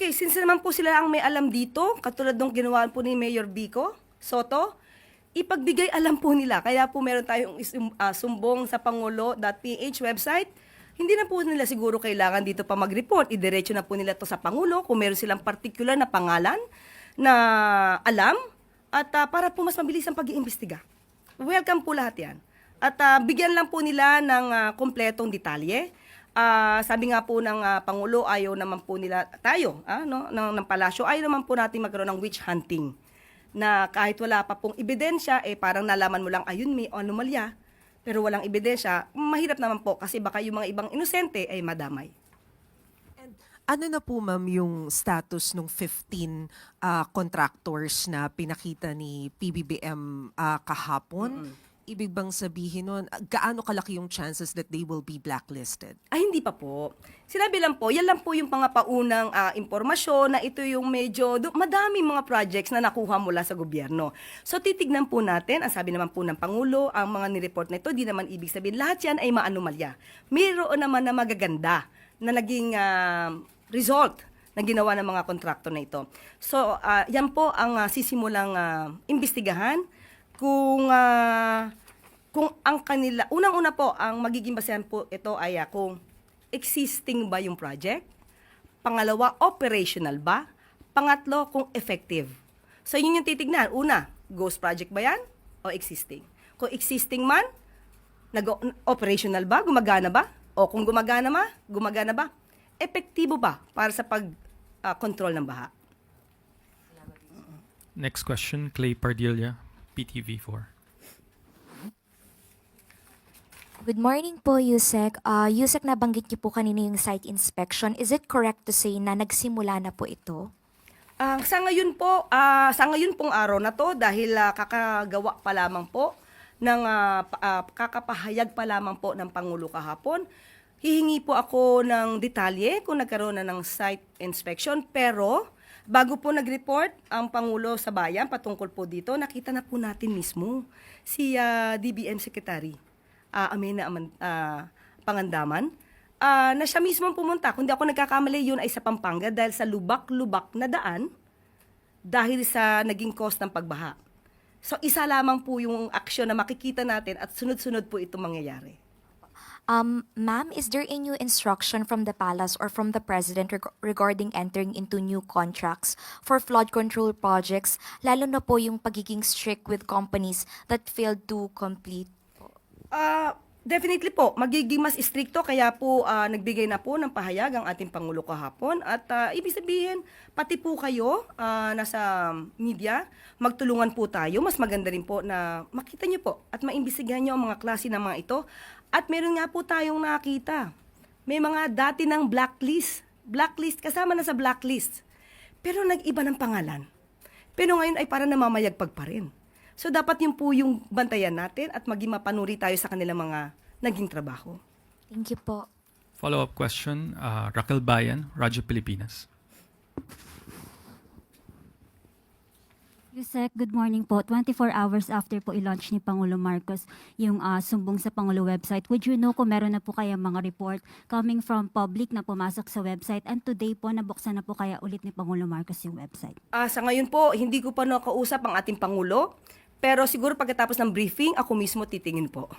Okay, since naman po sila ang may alam dito, katulad ng ginawa po ni Mayor Bico Soto, ipagbigay alam po nila. Kaya po meron tayong ah, sumbong sa pangulo.ph website. Hindi na po nila siguro kailangan dito pa mag-report. Idiretso na po nila to sa Pangulo kung meron silang particular na pangalan na alam at ah, para po mas mabilis ang pag-iimbestiga. Welcome po lahat yan. At ah, bigyan lang po nila ng ah, kompletong detalye. Ah, sabi nga po ng ah, Pangulo, ayaw naman po nila, tayo, ah, no, ng, ng palasyo, ayaw naman po natin magkaroon ng witch hunting. Na kahit wala pa pong ebidensya, eh parang nalaman mo lang, ayun, may anomalya, pero walang ebidensya, mahirap naman po kasi baka yung mga ibang inosente ay madamay. And ano na po ma'am yung status ng 15 ah, contractors na pinakita ni PBBM ah, kahapon? Ibig bang sabihin nun, gaano kalaki yung chances that they will be blacklisted? Ay, hindi pa po. Sinabi lang po, yan lang po yung pangapaunang ah, impormasyon na ito yung medyo, du- madaming mga projects na nakuha mula sa gobyerno. So, titignan po natin, ang sabi naman po ng Pangulo, ang mga nireport na ito, di naman ibig sabihin, lahat yan ay maanomalya. Mayroon naman na magaganda na naging ah, result na ginawa ng mga kontrakto na ito. So, ah, yan po ang ah, sisimulang ah, imbestigahan kung ah, kung ang kanila, unang-una po, ang magiging basehan po ito ay ah, kung existing ba yung project, pangalawa, operational ba, pangatlo, kung effective. So, yun yung titignan. Una, ghost project ba yan o existing? Kung existing man, nag operational ba? Gumagana ba? O kung gumagana ma, gumagana ba? Epektibo ba para sa pag-control ng baha? Next question, Clay Pardilla, PTV4. Good morning po, Yusek. Uh, Yusek, nabanggit niyo po kanina yung site inspection. Is it correct to say na nagsimula na po ito? Ah, sa ngayon po, ah, sa ngayon pong araw na to dahil ah, kakagawa pa lamang po ng pa- ah, kakapahayag pa lamang po ng pangulo kahapon. Hihingi po ako ng detalye kung nagkaroon na ng site inspection pero bago po nag-report ang pangulo sa bayan patungkol po dito, nakita na po natin mismo si ah, DBM Secretary ah, Amina Aman- ah, Pangandaman ah, na siya mismo pumunta. Kung di ako nagkakamali, yun ay sa Pampanga dahil sa lubak-lubak na daan dahil sa naging cause ng pagbaha. So, isa lamang po yung aksyon na makikita natin at sunod-sunod po itong mangyayari. Um, ma'am, is there a new instruction from the palace or from the president reg- regarding entering into new contracts for flood control projects, lalo na po yung pagiging strict with companies that failed to complete? Ah, definitely po, magiging mas istrikto kaya po ah, nagbigay na po ng pahayag ang ating Pangulo kahapon at ah, ibig sabihin, pati po kayo ah, nasa media, magtulungan po tayo. Mas maganda rin po na makita nyo po at maimbisigahan nyo ang mga klase ng mga ito. At meron nga po tayong nakita. May mga dati ng blacklist. Blacklist, kasama na sa blacklist. Pero nag-iba ng pangalan. Pero ngayon ay para namamayagpag pa rin. So dapat yun po yung bantayan natin at maging mapanuri tayo sa kanilang mga naging trabaho. Thank you po. Follow-up question, uh, Raquel Bayan, Radyo Pilipinas. Yusek, good morning po. 24 hours after po i-launch ni Pangulo Marcos yung ah, sumbong sa Pangulo website, would you know kung meron na po kaya mga report coming from public na pumasok sa website and today po nabuksan na po kaya ulit ni Pangulo Marcos yung website? Ah, sa ngayon po, hindi ko pa nakausap ang ating Pangulo, pero siguro pagkatapos ng briefing, ako mismo titingin po.